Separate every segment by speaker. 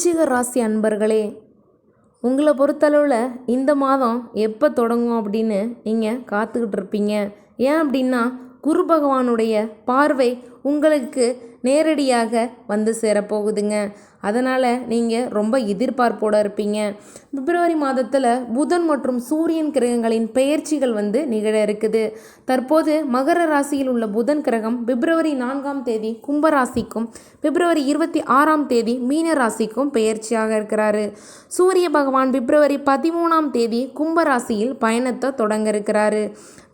Speaker 1: விருச்சிக ராசி அன்பர்களே உங்களை பொறுத்தளவில் இந்த மாதம் எப்போ தொடங்கும் அப்படின்னு நீங்கள் காத்துக்கிட்டு இருப்பீங்க. ஏன் அப்படின்னா குரு பகவானுடைய பார்வை உங்களுக்கு நேரடியாக வந்து சேரப்போகுதுங்க. அதனால் நீங்கள் ரொம்ப எதிர்பார்ப்போடு இருப்பீங்க. பிப்ரவரி மாதத்தில் புதன் மற்றும் சூரியன் கிரகங்களின் பெயர்ச்சிகள் வந்து நிகழ இருக்குது. தற்போது மகர ராசியில் உள்ள புதன் கிரகம் பிப்ரவரி நான்காம் தேதி கும்பராசிக்கும் பிப்ரவரி இருபத்தி ஆறாம் தேதி மீன ராசிக்கும் பெயர்ச்சியாக இருக்கிறாரு. சூரிய பகவான் பிப்ரவரி பதிமூணாம் தேதி கும்பராசியில் பயணத்தை தொடங்க இருக்கிறாரு.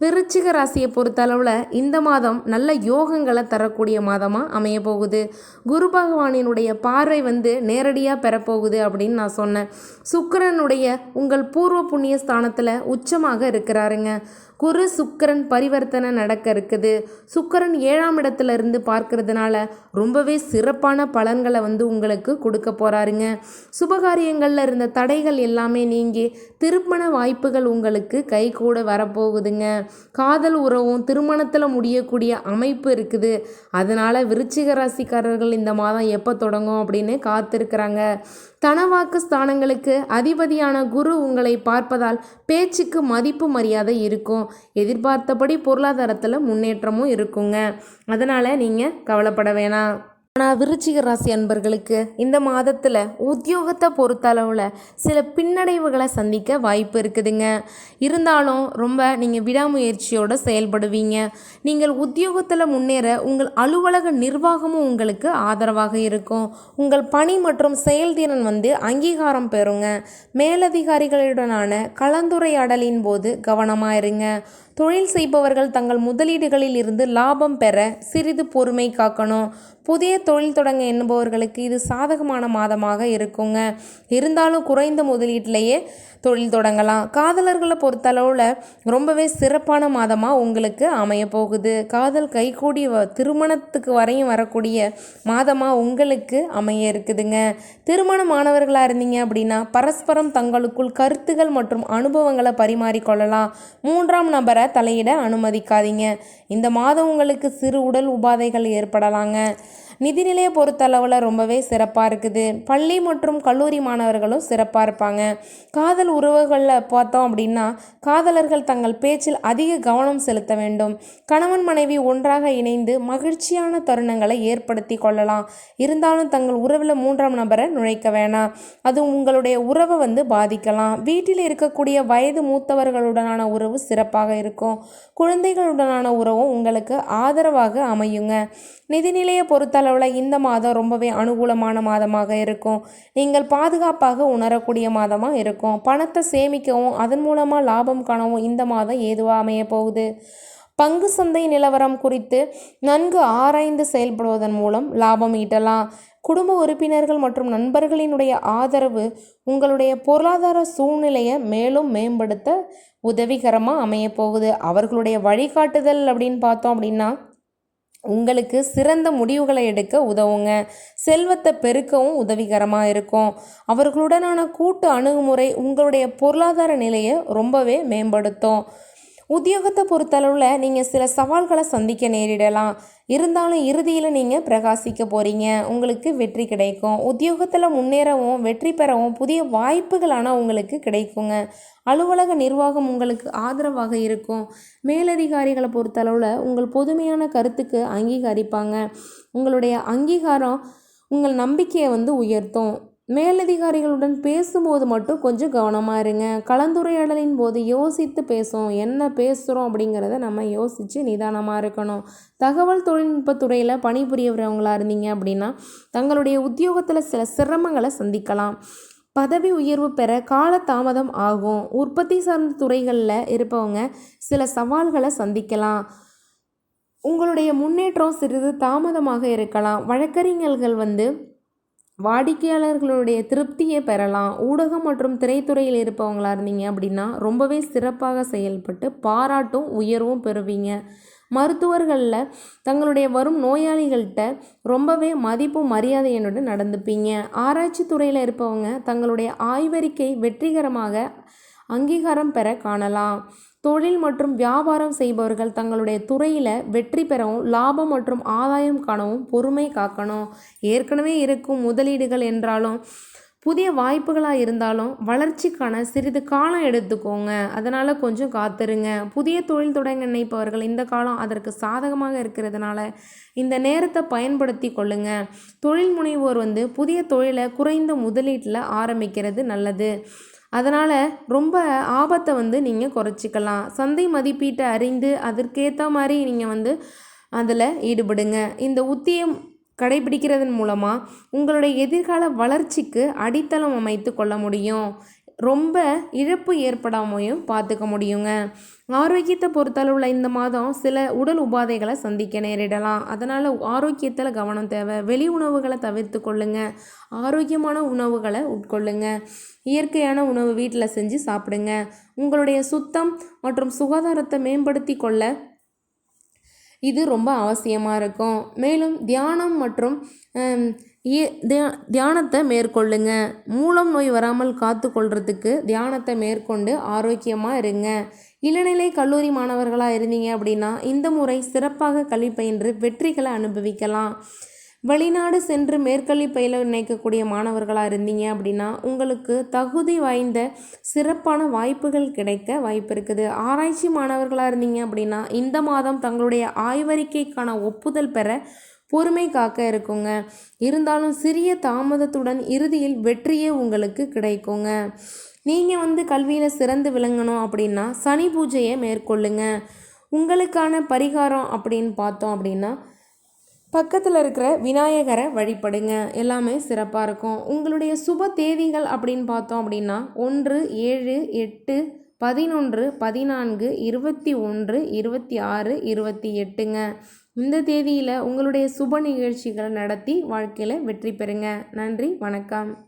Speaker 1: விருச்சிக ராசியை பொறுத்தளவில் இந்த மாதம் நல்ல யோகங்களை தரக்கூடிய மாதமாக அமைய போகுது. குரு பகவானினுடைய பார்வை வந்து நேரடியாக பெறப்போகுது அப்படின்னு நான் சொன்னேன். சுக்கரனுடைய உங்கள் பூர்வ புண்ணிய ஸ்தானத்தில் உச்சமாக இருக்கிறாருங்க. குரு சுக்கிரன் பரிவர்த்தனை நடக்க இருக்குது. சுக்கரன் ஏழாம் இடத்துல இருந்து பார்க்கறதுனால ரொம்பவே சிறப்பான பலன்களை வந்து உங்களுக்கு கொடுக்க போறாருங்க. சுபகாரியங்களில் இருந்த தடைகள் எல்லாமே நீங்கி திருமண வாய்ப்புகள் உங்களுக்கு கை கூட வரப்போகுதுங்க. காதல் உறவும் திருமணத்தில் முடியக்கூடிய அமைப்பு இருக்குது. அதனால விருச்சிக ராசிக்காரர்கள் இந்த மாதம் எப்போ தொடங்கும் அப்படின்னு காத்திருக்கிறாங்க. தனவாக்கு ஸ்தானங்களுக்கு அதிபதியான குரு உங்களை பார்ப்பதால் பேச்சுக்கு மதிப்பு மரியாதை இருக்கும். எதிர்பார்த்தபடி பொருளாதாரத்தில் முன்னேற்றமும் இருக்குங்க. அதனால் நீங்கள் கவலைப்பட வேணாம். ஆனால் விருச்சிக ராசி அன்பர்களுக்கு இந்த மாதத்தில் உத்தியோகத்தை பொறுத்தளவில் சில பின்னடைவுகளை சந்திக்க வாய்ப்பு இருக்குதுங்க. இருந்தாலும் ரொம்ப நீங்கள் விடாமுயற்சியோடு செயல்படுவீங்க. நீங்கள் உத்தியோகத்தில் முன்னேற உங்கள் அலுவலக நிர்வாகமும் உங்களுக்கு ஆதரவாக இருக்கும். உங்கள் பணி மற்றும் செயல்திறன் வந்து அங்கீகாரம் பெறுங்க. மேலதிகாரிகளுடனான கலந்துரையாடலின் போது கவனமாக இருங்க. தொழில் செய்பவர்கள் தங்கள் முதலீடுகளில் இருந்து லாபம் பெற சிறிது பொறுமை காக்கணும். புதிய தொழில் தொடங்க எண்ணுபவர்களுக்கு இது சாதகமான மாதமாக இருக்குங்க. இருந்தாலும் குறைந்த முதலீட்டிலேயே தொழில் தொடங்கலாம். காதலர்களை பொறுத்தளவில் ரொம்பவே சிறப்பான மாதமாக உங்களுக்கு அமைய போகுது காதல் கைகூடி வ திருமணத்துக்கு வரையும் வரக்கூடிய மாதமாக உங்களுக்கு அமைய இருக்குதுங்க. திருமணமானவர்களாக இருந்தீங்க அப்படின்னா பரஸ்பரம் தங்களுக்குள் கருத்துகள் மற்றும் அனுபவங்களை பரிமாறிக்கொள்ளலாம். மூன்றாம் நபரை தலையிட அனுமதிக்காதீங்க. இந்த மாதம் உங்களுக்கு சிறு உடல் உபாதைகள் ஏற்படலாங்க. நிதிநிலையை பொறுத்தளவில் ரொம்பவே சிறப்பாக இருக்குது. பள்ளி மற்றும் கல்லூரி மாணவர்களும் சிறப்பாக இருப்பாங்க. காதல் உறவுகளில் பார்த்தோம் அப்படின்னா காதலர்கள் தங்கள் பேச்சில் அதிக கவனம் செலுத்த வேண்டும். கணவன் மனைவி ஒன்றாக இணைந்து மகிழ்ச்சியான தருணங்களை ஏற்படுத்தி கொள்ளலாம். இருந்தாலும் தங்கள் உறவில் மூன்றாம் நபரை நுழைக்க வேணாம். அது உங்களுடைய உறவை வந்து பாதிக்கலாம். வீட்டில் இருக்கக்கூடிய வயது மூத்தவர்களுடனான உறவு சிறப்பாக இருக்கும். குழந்தைகளுடனான உறவும் உங்களுக்கு ஆதரவாக அமையுங்க. நிதிநிலையை அளவில் இந்த மாதம் ரொம்பவே அனுகூலமான மாதமாக இருக்கும். நீங்கள் பாதுகாப்பாக உணரக்கூடிய மாதமாக இருக்கும். பணத்தை சேமிக்கவும் அதன் மூலமாக லாபம் காணவும் இந்த மாதம் ஏதுவாக அமைய போகுது? பங்கு சந்தை நிலவரம் குறித்து நன்கு ஆராய்ந்து செயல்படுவதன் மூலம் லாபம் ஈட்டலாம். குடும்ப உறுப்பினர்கள் மற்றும் நண்பர்களினுடைய ஆதரவு உங்களுடைய பொருளாதார சூழ்நிலையை மேலும் மேம்படுத்த உதவிகரமாக அமைய போகுது. அவர்களுடைய வழிகாட்டுதல் அப்படின்னு பார்த்தோம் அப்படின்னா உங்களுக்கு சிறந்த முடிவுகளை எடுக்க உதவுங்க. செல்வத்தை பெருக்கவும் உதவிகரமாக இருக்கும். அவர்களுடனான கூட்டு அணுகுமுறை உங்களுடைய பொருளாதார நிலையை ரொம்பவே மேம்படுத்தும். உத்தியோகத்தை பொறுத்தளவில் நீங்கள் சில சவால்களை சந்திக்க நேரிடலாம். இருந்தாலும் இறுதியில் நீங்கள் பிரகாசிக்க போகிறீங்க உங்களுக்கு வெற்றி கிடைக்கும். உத்தியோகத்தில் முன்னேறவும் வெற்றி பெறவும் புதிய வாய்ப்புகளான உங்களுக்கு கிடைக்குங்க. அலுவலக நிர்வாகம் உங்களுக்கு ஆதரவாக இருக்கும். மேலதிகாரிகளை பொறுத்தளவில் உங்கள் பொதுமையான கருத்துக்கு அங்கீகரிப்பாங்க. உங்களுடைய அங்கீகாரம் உங்கள் நம்பிக்கையை வந்து உயர்த்தும். மேலதிகாரிகளுடன் பேசும்போது மட்டும் கொஞ்சம் கவனமாக இருங்க. கலந்துரையாடலின் போது யோசித்து பேசும் என்ன பேசுகிறோம் அப்படிங்கிறத நம்ம யோசித்து நிதானமாக இருக்கணும். தகவல் தொழில்நுட்பத்துறையில் பணிபுரியவரவங்களா இருந்தீங்க அப்படின்னா தங்களுடைய உத்தியோகத்தில் சில சிரமங்களை சந்திக்கலாம். பதவி உயர்வு பெற கால தாமதம் ஆகும். உற்பத்தி சார்ந்த துறைகளில் இருப்பவங்க சில சவால்களை சந்திக்கலாம். உங்களுடைய முன்னேற்றம் சிறிது தாமதமாக இருக்கலாம். வழக்கறிஞர்கள் வந்து வாடிக்கையாளர்களுடைய திருப்தியை பெறலாம். ஊடகம் மற்றும் திரைத்துறையில் இருப்பவங்களா இருந்தீங்க அப்படின்னா ரொம்பவே சிறப்பாக செயல்பட்டு பாராட்டும் உயர்வும் பெறுவீங்க. மருத்துவர்களில் தங்களுடைய வரும் நோயாளிகள்கிட்ட ரொம்பவே மதிப்பு மரியாதையுடன் நடந்துப்பீங்க. ஆராய்ச்சி துறையில் இருப்பவங்க தங்களுடைய ஆய்வறிக்கை வெற்றிகரமாக அங்கீகாரம் பெற காணலாம். தொழில் மற்றும் வியாபாரம் செய்பவர்கள் தங்களுடைய துறையில் வெற்றி பெறவும் லாபம் மற்றும் ஆதாயம் காணவும் பொறுமை காக்கணும். ஏற்கனவே இருக்கும் முதலீடுகள் என்றாலும் புதிய வாய்ப்புகளாக இருந்தாலும் வளர்ச்சிக்கான சிறிது காலம் எடுத்துக்கோங்க. அதனால் கொஞ்சம் காத்துருங்க. புதிய தொழில் தொடங்க நினைப்பவர்கள் இந்த காலம் அதற்கு சாதகமாக இருக்கிறதுனால இந்த நேரத்தை பயன்படுத்தி கொள்ளுங்க. தொழில் முனைவோர் வந்து புதிய தொழிலை குறைந்த முதலீட்டில் ஆரம்பிக்கிறது நல்லது. அதனால் ரொம்ப ஆபத்தை வந்து நீங்கள் குறைச்சிக்கலாம். சந்தை மதிப்பீட்டை அறிந்து அதற்கேற்ற மாதிரி நீங்கள் வந்து அதில் ஈடுபடுங்க. இந்த உத்தியம் கடைபிடிக்கிறதன் மூலமாக உங்களுடைய எதிர்கால வளர்ச்சிக்கு அடித்தளம் அமைத்து கொள்ள முடியும். ரொம்ப இழப்பு ஏற்படாமையும் பார்த்துக்க முடியுங்க. ஆரோக்கியத்தை பொறுத்தளவில் இந்த மாதம் சில உடல் உபாதைகளை சந்திக்க நேரிடலாம். அதனால் ஆரோக்கியத்தில் கவனம் தேவை. வெளி உணவுகளை தவிர்த்து கொள்ளுங்க. ஆரோக்கியமான உணவுகளை உட்கொள்ளுங்க. இயற்கையான உணவு வீட்டில் செஞ்சு சாப்பிடுங்க. உங்களுடைய சுத்தம் மற்றும் சுகாதாரத்தை மேம்படுத்தி கொள்ள இது ரொம்ப அவசியமாக இருக்கும். மேலும் தியானம் மற்றும் தியானத்தை மேற்கொள்ளுங்க. மூலம் நோய் வராமல் காத்து கொள்றதுக்கு தியானத்தை மேற்கொண்டு ஆரோக்கியமாக இருங்க. இளநிலை கல்லூரி மாணவர்களாக இருந்தீங்க அப்படின்னா இந்த முறை சிறப்பாக கல்வி பயின்று வெற்றிகளை அனுபவிக்கலாம். வெளிநாடு சென்று மேற்கல்வி பயில நினைக்கக்கூடிய மாணவர்களாக இருந்தீங்க அப்படின்னா உங்களுக்கு தகுதி வாய்ந்த சிறப்பான வாய்ப்புகள் கிடைக்க வாய்ப்பு இருக்குது. ஆராய்ச்சி மாணவர்களாக இருந்தீங்க அப்படின்னா இந்த மாதம் தங்களுடைய ஆய்வறிக்கைக்கான ஒப்புதல் பெற பொறுமை காக்க இருக்குங்க. இருந்தாலும் சிறிய தாமதத்துடன் இறுதியில் வெற்றியே உங்களுக்கு கிடைக்குங்க. நீங்கள் வந்து கல்வியில் சிறந்து விளங்கணும் அப்படின்னா சனி பூஜையை மேற்கொள்ளுங்க. உங்களுக்கான பரிகாரம் அப்படின்னு பார்த்தோம் அப்படின்னா பக்கத்தில் இருக்கிற விநாயகரை வழிபடுங்க. எல்லாமே சிறப்பாக இருக்கும். உங்களுடைய சுப தேதிகள் அப்படின்னு பார்த்தோம் அப்படின்னா ஒன்று ஏழு எட்டு பதினொன்று பதினான்கு இருபத்தி ஒன்று இருபத்தி ஆறு இருபத்தி எட்டுங்க. இந்த தேதியில் உங்களுடைய சுப நிகழ்ச்சிகளை நடத்தி வாழ்க்கையில் வெற்றி பெறுங்க. நன்றி வணக்கம்.